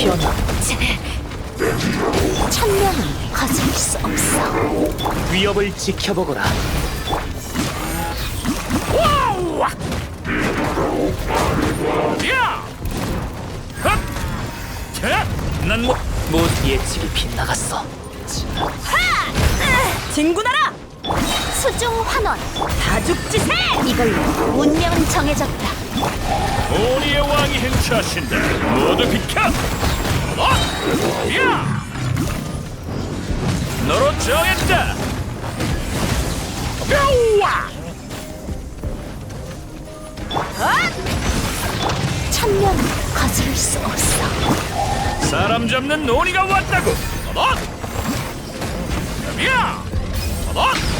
피어나 천명은 거스를 수 없어. 위협을 지켜보거라. 야! 헛! 자! 난 뭐, 모든 예측이 빗나갔어. 진군하라! 수중 환원 다 죽지세! 이걸로 운명은 정해졌다. 행차하신다. 모두 비켜! 어? 야! 너로 정했다. 뾰와! 천명은 거스를 수 없어. 사람 잡는 노니가 왔다고. 어? 야! 어?